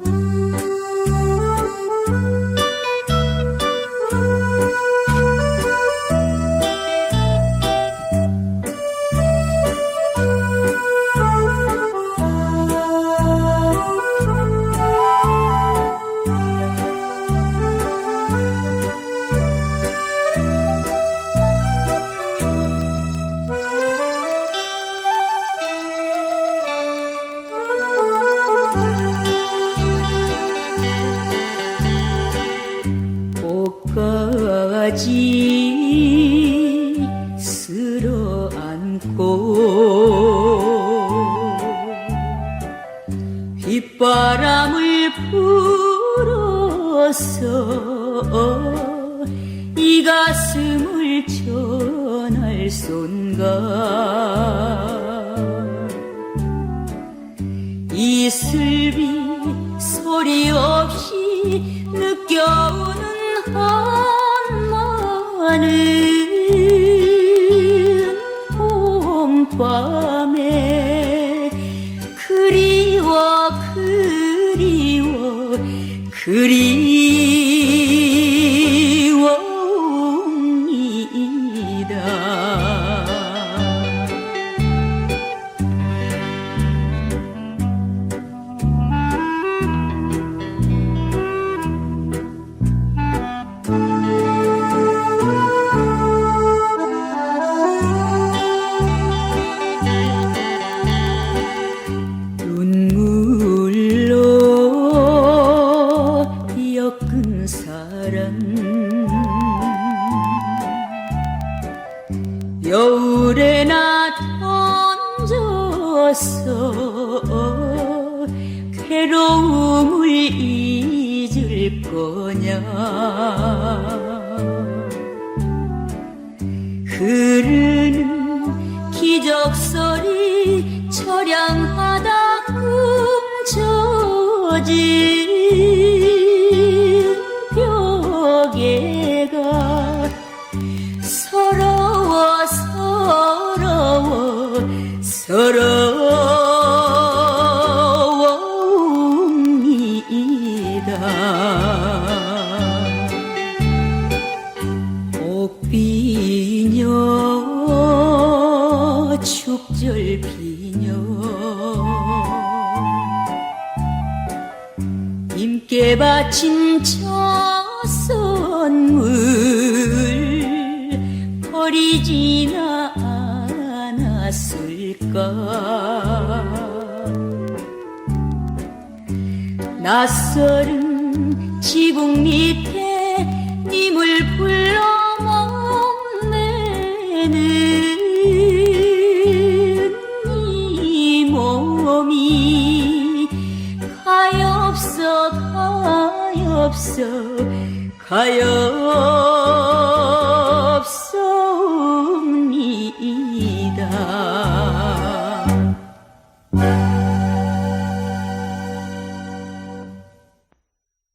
Mm-hmm. 꽃가지 쓸어 안고 빗바람을 불어서 이 가슴을 전할 손가 이슬비 소리 없이 느껴오는 한 마는 봄밤에 그리워 그리워 그리워 여울에 나 던져서 괴로움을 잊을 거냐. 흐르는 기적소리 처량하다 훔쳐진 서러워옵니다. 옥비녀 축절비녀. 님께 바친 저 선물 버리지나 않았을까? 낯설은 지붕 밑에 님을 불러 목매는 이 몸이 가엾어 가엾어 가엾습